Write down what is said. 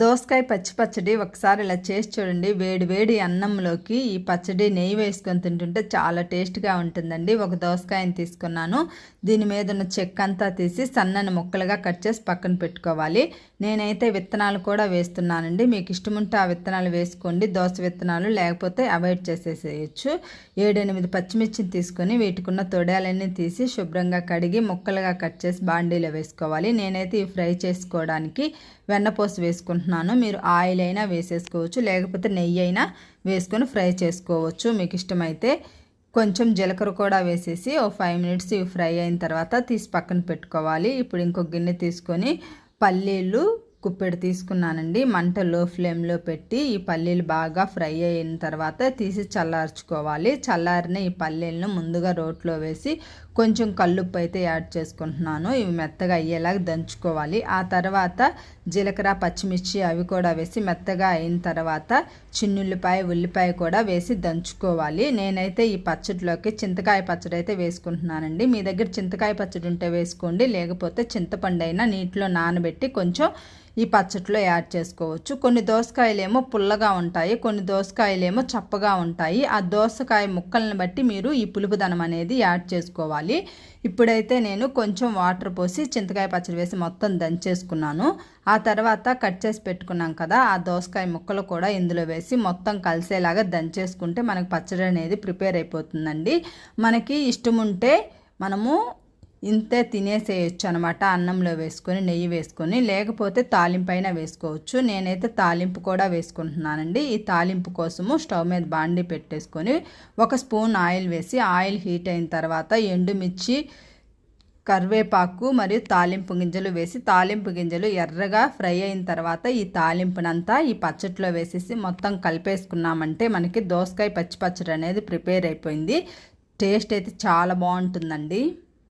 దోసకాయ పచ్చి పచ్చడి ఒకసారి ఇలా చేసి చూడండి. వేడి వేడి అన్నంలోకి ఈ పచ్చడి నెయ్యి వేసుకొని తింటుంటే చాలా టేస్ట్గా ఉంటుందండి. ఒక దోసకాయని తీసుకున్నాను. దీని మీద ఉన్న చెక్క అంతా తీసి సన్నని ముక్కలుగా కట్ చేసి పక్కన పెట్టుకోవాలి. నేనైతే విత్తనాలు కూడా వేస్తున్నానండి. మీకు ఇష్టం ఉంటే ఆ విత్తనాలు వేసుకోండి. దోస విత్తనాలు లేకపోతే అవాయిడ్ చేసేసేయచ్చు. ఏడెనిమిది పచ్చిమిర్చిని తీసుకొని వీటికున్న తొడాలన్నీ తీసి శుభ్రంగా కడిగి ముక్కలుగా కట్ చేసి బాండీలో వేసుకోవాలి. నేనైతే ఈ ఫ్రై చేసుకోవడానికి వెన్నపోసు వేసుకుంటాను వేసుకుంటున్నాను మీరు ఆయిల్ అయినా వేసేసుకోవచ్చు లేకపోతే నెయ్యి అయినా వేసుకొని ఫ్రై చేసుకోవచ్చు. మీకు ఇష్టమైతే కొంచెం జీలకర్ర కూడా వేసేసి ఓ ఫైవ్ మినిట్స్ ఇవి ఫ్రై అయిన తర్వాత తీసి పక్కన పెట్టుకోవాలి. ఇప్పుడు ఇంకొక గిన్నె తీసుకొని పల్లీలు కుప్పెడు తీసుకున్నానండి. మంట లో ఫ్లేమ్లో పెట్టి ఈ పల్లీలు బాగా ఫ్రై అయిన తర్వాత తీసి చల్లార్చుకోవాలి. చల్లారిన ఈ పల్లీలను ముందుగా రోట్లో వేసి కొంచెం కల్లుప్పు అయితే యాడ్ చేసుకుంటున్నాను. ఇవి మెత్తగా అయ్యేలాగా దంచుకోవాలి. ఆ తర్వాత జీలకర్ర పచ్చిమిర్చి అవి కూడా వేసి మెత్తగా అయిన తర్వాత చిన్నుల్లిపాయ ఉల్లిపాయ కూడా వేసి దంచుకోవాలి. నేనైతే ఈ పచ్చడిలోకి చింతకాయ పచ్చడి అయితే వేసుకుంటున్నానండి. మీ దగ్గర చింతకాయ పచ్చడి ఉంటే వేసుకోండి. లేకపోతే చింతపండు అయినా నీటిలో నానబెట్టి కొంచెం ఈ పచ్చట్లో యాడ్ చేసుకోవచ్చు. కొన్ని దోసకాయలేమో పుల్లగా ఉంటాయి కొన్ని దోసకాయలేమో చప్పగా ఉంటాయి. ఆ దోసకాయ ముక్కల్ని బట్టి మీరు ఈ పులుపుదనం అనేది యాడ్ చేసుకోవాలి. ఇప్పుడైతే నేను కొంచెం వాటర్ పోసి చింతకాయ పచ్చడి వేసి మొత్తం దంచేసుకున్నాను. ఆ తర్వాత కట్ చేసి పెట్టుకున్నాం కదా ఆ దోసకాయ ముక్కలు కూడా ఇందులో వేసి మొత్తం కలిసేలాగా దంచేసుకుంటే మనకు పచ్చడి అనేది ప్రిపేర్ అయిపోతుందండి. మనకి ఇష్టం ఉంటే మనము ఇంతే తినేసేయచ్చు అనమాట అన్నంలో వేసుకొని నెయ్యి వేసుకొని లేకపోతే తాలింపైన వేసుకోవచ్చు. నేనైతే తాలింపు కూడా వేసుకుంటున్నానండి. ఈ తాలింపు కోసము స్టవ్ మీద బాండి పెట్టేసుకొని ఒక స్పూన్ ఆయిల్ వేసి ఆయిల్ హీట్ అయిన తర్వాత ఎండుమిర్చి కరివేపాకు మరియు తాలింపు గింజలు వేసి తాలింపు గింజలు ఎర్రగా ఫ్రై అయిన తర్వాత ఈ తాలింపునంతా ఈ పచ్చట్లో వేసేసి మొత్తం కలిపేసుకున్నామంటే మనకి దోసకాయ పచ్చి పచ్చడి అనేది ప్రిపేర్ అయిపోయింది. టేస్ట్ అయితే చాలా బాగుంటుందండి.